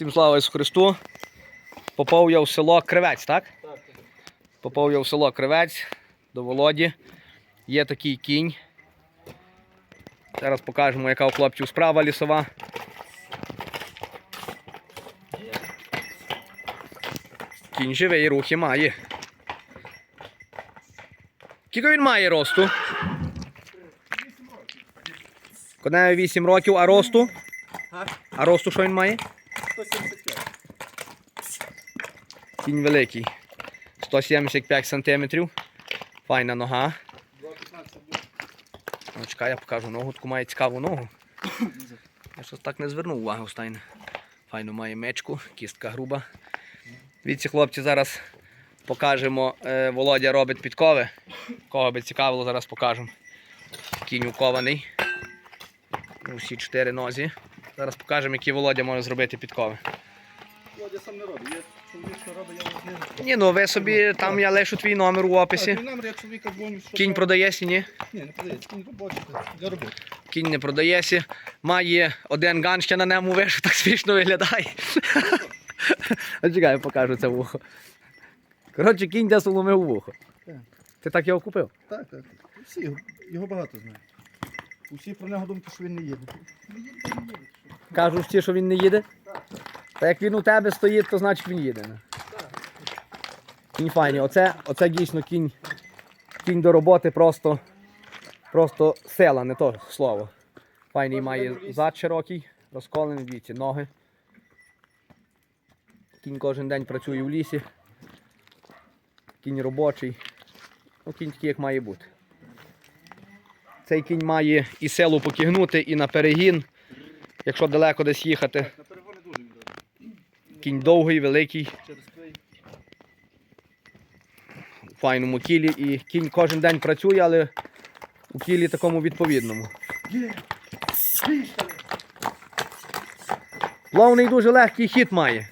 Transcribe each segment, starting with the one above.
Всім слава Ісусу Христу. Попав я в село Кривець, так? Так, Попав я в село Кривець до Володі. Є такий кінь. Зараз покажемо, яка у хлопців справа лісова. Кінь живий, рухи має. Скільки він має росту? Коневі 8 років, а росту? А? Росту що він має? 175. Кінь великий. 175 сантиметрів. Файна нога. 215 буде. Ну, чекай, я покажу ногу, таку має цікаву ногу. Я щось так не звернув уваги останнє. Файно має мечку, кістка груба. Дивіться, хлопці, зараз покажемо. Е, Володя робить підкови. Кого би цікавило, зараз покажемо. Кінь укований. Усі чотири нозі. Зараз покажемо, які Володя може зробити підкови. Володя сам не робить. Є чоловік, що робить, я не знаю. Ні, ну ви собі, там я лишу твій номер у описі. Так, номер, я чоловіка дзвоню, що... Кінь продаєшся, ні? Ні, не продається, кінь робочий, для роботи. Кінь не продається. Має один ган ще на ньому вишу, так смішно виглядає. А чекай, я покажу це вухо. Коротше, кінь де соломив вухо. Так. Ти так його купив? Так, так. Всі, його- його багато знають. Усі про нього думки, що він не їде. Не їде, не їде. Кажуть всі, що він не їде. Та як він у тебе стоїть, то значить він їде. Кінь файний. Оце, оце дійсно кінь. Кінь до роботи просто. Просто села, не то слово. Файний має зад широкий, розколений, дивіться, ноги. Кінь кожен день працює в лісі. Кінь робочий. Ну, кінь такий, як має бути. Цей кінь має і селу покигнути, і на перегін. Якщо далеко десь їхати. На перегони дуже він добре. Кінь довгий, великий, Через клей. у файному кілі. І кінь кожен день працює, але у кілі такому відповідному. Плавний дуже легкий хід має.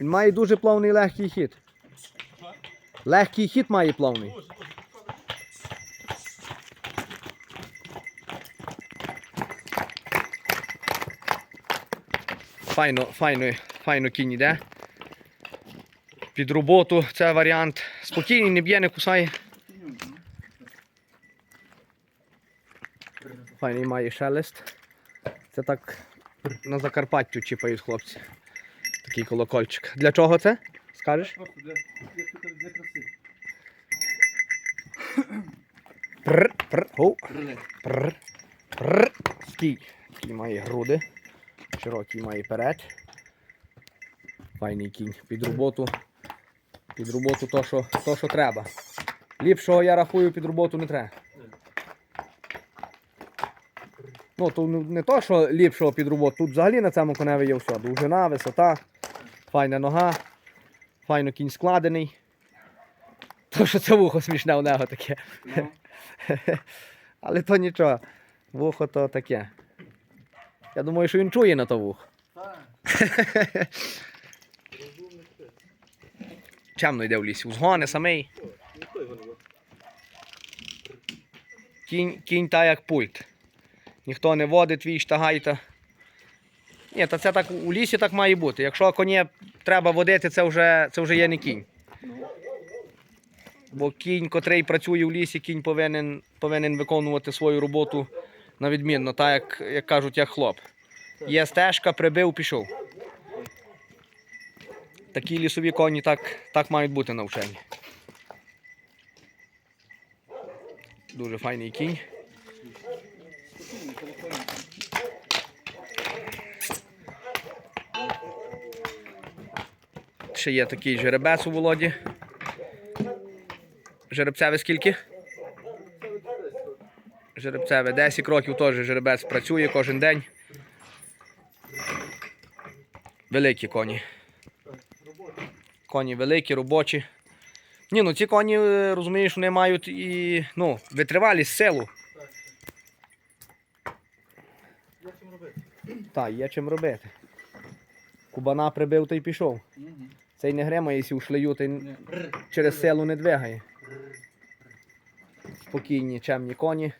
Він має дуже плавний легкий хід. Легкий хід має плавний. Файно, файно, файно кінь іде. Під роботу це варіант. Спокійний, не б'є, не кусає. Файний має шелест. Це так на Закарпаттю чіпають хлопці. Такий колокольчик. Для чого це? Скажеш? Пр, пр, Реле. пр, пр. Стій. Такий має груди. Широкий має перед. Файний кінь. Під роботу. Під роботу то, що, то, що треба. Ліпшого я рахую під роботу не треба. Ну, то не то, що ліпшого під роботу. Тут взагалі на цьому коневі є все. Довжина, висота, файна нога, файно кінь складений. То, що це вухо смішне у нього таке. Ну, Але то нічого. Вухо то таке. Я думаю, що він чує на то так. Чемно йде в лісі. Узгони самий. Кінь, кінь та як пульт. Ніхто не водить твій штагайта. Ні, та це так у лісі так має бути. Якщо коні треба водити, це вже, це вже є не кінь. Бо кінь, котрий працює в лісі, кінь повинен, повинен виконувати свою роботу на відмінно, так як, як кажуть, як хлоп. Є стежка, прибив, пішов. Такі лісові коні так, так мають бути навчені. Дуже файний кінь. Ще є такий жеребець у Володі. Жеребцеве скільки? Жеребцеве 10 років теж жеребець працює кожен день. Великі коні. Коні великі, робочі. Ні, ну ці коні, е, розумієш, вони мають і ну, витривалість, силу. Як чим робити? Так, є чим робити. Кубана прибив та й пішов. Цей не гремається у шлею, та й через силу не двигає. Спокійні, чемні коні.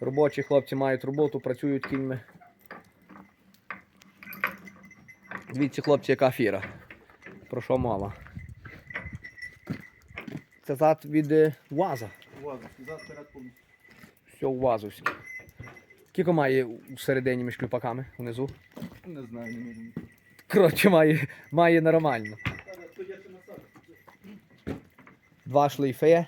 Робочі хлопці мають роботу, працюють кіньми. Дивіться, хлопці, яка фіра. Про що мова? Це зад від е, УАЗа. Зад вперед повністю. Все УАЗовське. Скільки має всередині між ключпаками внизу? Не знаю, не можу. Коротше, має, має нормально. Два шлейфи.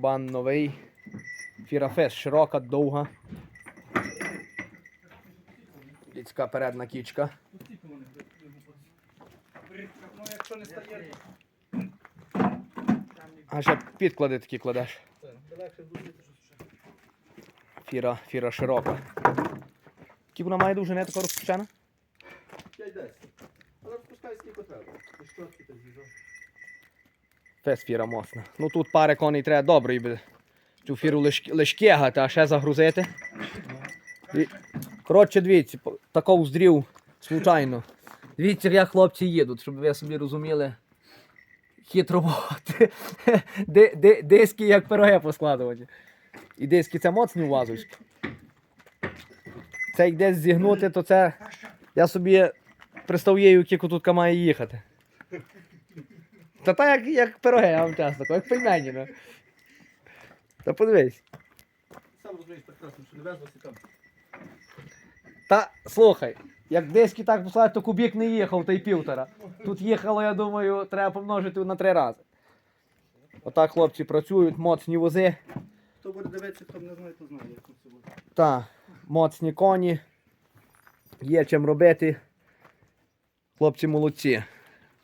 Кубан новий. Фірафес широка, довга. Людська передна кічка. Не А ще підклади такі кладеш. Фіра, фіра широка. Скільки вона має довжини така розпущена? 5-10. Але впускай скільки треба. Фес фіра моцна. Ну тут пари коней треба добре, би цю фіру лиш, лиш а ще загрузити. І, коротше, дивіться, тако уздрів случайно. Дивіться, як хлопці їдуть, щоб ви собі розуміли. Хід роботи. Ди- ди- Диски як пироги поскладувати. І диски це моцні увазовські. Це як десь зігнути, то це. Я собі представляю, кілько тут має їхати. Та так як, як пироги, я вам чесно, як пельмені. Ну. Та подивись. Сам розумієш прекрасно, що не везлося там. Та слухай, як диски так послати, то кубік не їхав, та й півтора. Тут їхало, я думаю, треба помножити на три рази. Отак хлопці працюють, моцні вози, Хто буде дивитися, хто не знає, то знає, як тут це буде. та моцні коні. Є чим робити. Хлопці молодці.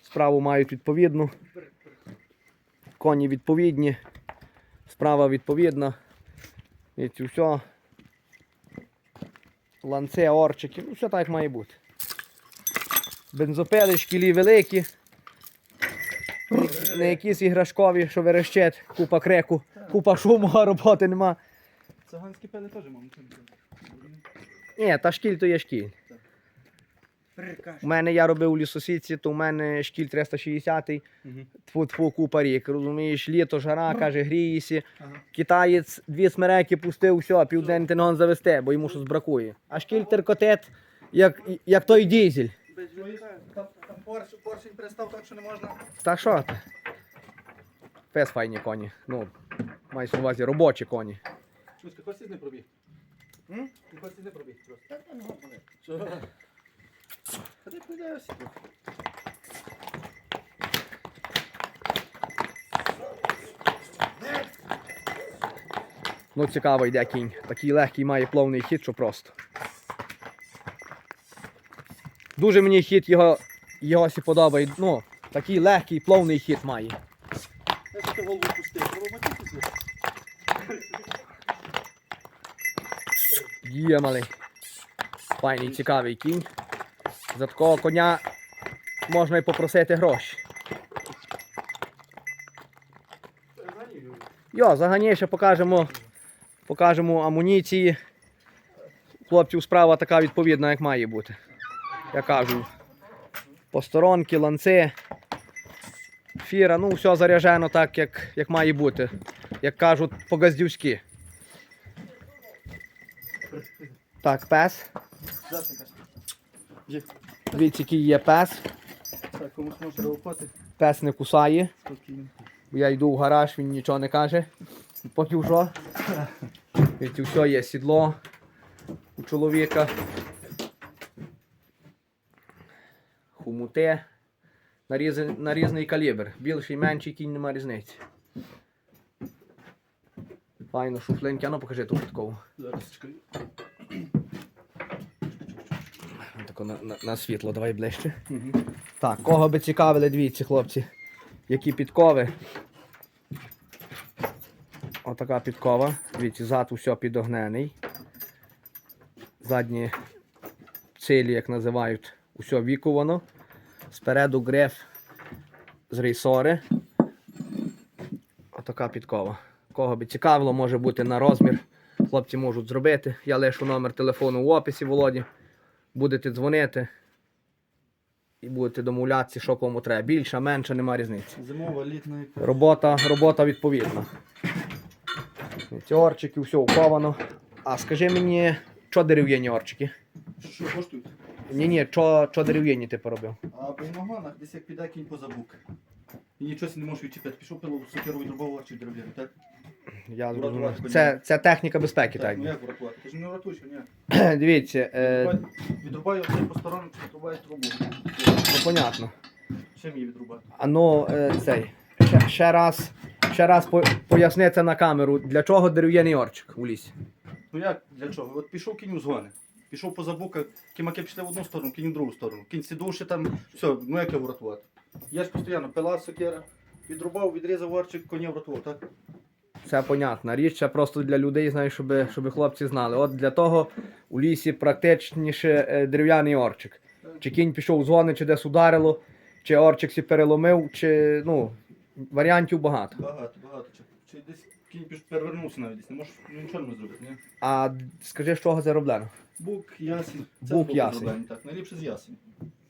Справу мають відповідну. Коні відповідні. Справа відповідна. І це все. Ланце, орчики, ну все так має бути. Бензопили, шкілі великі. Не- якісь іграшкові, що верещать, купа креку, купа шуму, а роботи нема. Циганські пили теж мам. Ні, та шкіль то є шкіль. У мене я робив у лісосідці, то у мене шкіль 360 тфу тфу купа рік. Розумієш, літо, жара, каже, грієшся. Ага. Китаєць дві смереки пустив, все, південь ти ногон завести, бо йому щось бракує. А шкіль теркотет, як, як той дізель. Там, там порш, поршень пристав так, що не можна. Та що ти? Пес файні коні. Ну, маєш на увазі робочі коні. Чуська, хочеш не пробіг? Ти хочеш не пробіг просто. Так там ти підайся. Ну, цікаво йде кінь. Такий легкий має плавний хід, що просто. Дуже мені хід його, його сі подобає. Ну, такий легкий, плавний хід має. Я ти голову пустив. Є малий. Файний, цікавий кінь. За такого коня можна і попросити гроші. Йо, заганіше покажемо, покажемо амуніції. Хлопців справа така відповідна, як має бути. Я кажу, посторонки, ланци, фіра, ну все заряджено так, як, як має бути. Як кажуть, по-газдівськи. Так, пес. Дивіться, який є пес. Так, комусь. Пес не кусає. Спокійно. Я йду в гараж, він нічого не каже. Поки що. Дивіться, все є сідло у чоловіка. Хумуте. На, різ... на різний калібр. Більший, менший кінь нема різниці. Файно, шуфленьки, а ну покажи ту підкову. Зараз чекай. Тако на, на, на світло, давай ближче. Так, кого би цікавили, дивіться, хлопці, які підкови. Отака підкова. Дивіться, зад усе підогнений. Задні цілі, як називають, усе вікувано. Спереду гриф з рейсори. Отака підкова. Кого би цікавило, може бути на розмір. Хлопці можуть зробити. Я лишу номер телефону в описі Володі будете дзвонити. і будете домовлятися, що кому треба. Більше, менше, нема різниці. Зимова, літна. Робота, робота відповідна. Ці орчики, все уковано. А скажи мені, що дерев'яні орчики? Що коштують? Ні, ні, що, дерев'яні ти поробив? А по ногонах десь як піде кінь поза бук. І нічого не можеш відчіпляти. Пішов пилу сокеру відрубав чи дерев'яний, так? Я зрозумів. Це, це техніка безпеки, Так, ну як врятувати? Ти ж не врятуєш, ні. Дивіться, е, Відрубай- Відрубай оцей по сторонам, відрубай трубу. ну, понятно. Чим її відрубати? А ну, е, цей. Ще, ще раз, ще раз по, поясни це на камеру, для чого дерев'яний орчик у лісі. Ну як, для чого? От пішов кінь у згони. Пішов поза бука, кімаки пішли в одну сторону, кінь в другу сторону. Кінь сідуші там, все, ну як його врятувати? Я ж постійно пила сокера, відрубав, відрізав орчик, коня врятував, так? Це понятна річ, це просто для людей, знаєш, щоб, щоб хлопці знали. От для того у лісі практичніше е, дерев'яний орчик. Чи кінь пішов з гони, чи десь ударило, чи орчик сі переломив, чи ну, варіантів багато. Багато, багато. Чи, чи десь кінь піш перевернувся навіть десь, не можеш нічого не зробити, ні? А скажи, з чого це роблено? Бук, ясінь. Це Бук, зроблено, Так, найліпше з ясінь.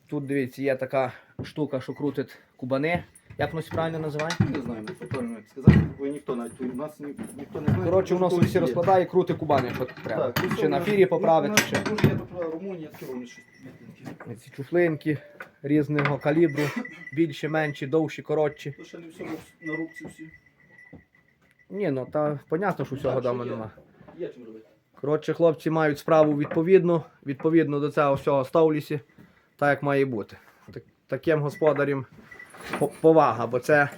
Тут дивіться, є така штука, що крутить кубани. Як воно правильно називає? Не знаю, як правильно як сказати, бо ніхто навіть у нас ні, ніхто не знає. Коротше, воно собі всі розкладає і крутить кубани, якщо треба. Так, Чи на фірі поправити, чи Дуже є тут Румунія, щось. ці чуфлинки різного калібру, більші, менші, довші, коротші. То ще не все на рубці всі. Ні, ну та понятно, що всього є. нема. Є чим робити. Коротше, хлопці мають справу відповідно, відповідно до цього всього ставлюся, так як має бути. Так, таким господарям по- повага, бо це,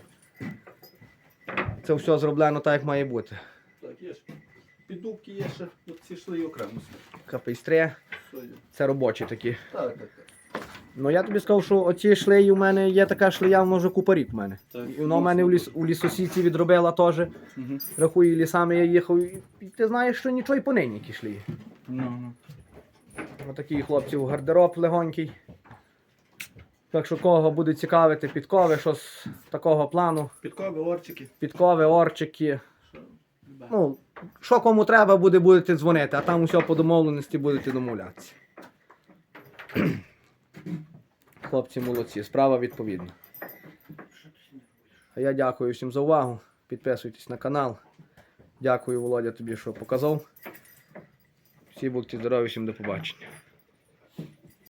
це все зроблено так, як має бути. Так, є ж. Піддубки є ще, от ці йшли і окремо. Капейстри, це робочі такі. Так, так, так. Ну я тобі сказав, що оці шлеї у мене є така шлея, може купорік в мене. Так, І вона в мене в, ліс, у лісосіці відробила теж. Угу. Рахую, лісами я їхав. І, ти знаєш, що нічого і по нині ті шлеї. Ну, ну. Отакий хлопців гардероб легонький. Так що кого буде цікавити підкови, щось такого плану. Підкови, орчики. Підкови, орчики. Що? Ну, що кому треба буде, будете дзвонити, а там усе по домовленості будете домовлятися. Хлопці молодці, справа відповідна. А я дякую всім за увагу. Підписуйтесь на канал. Дякую, Володя, тобі, що показав. Всі будьте здорові, всім до побачення.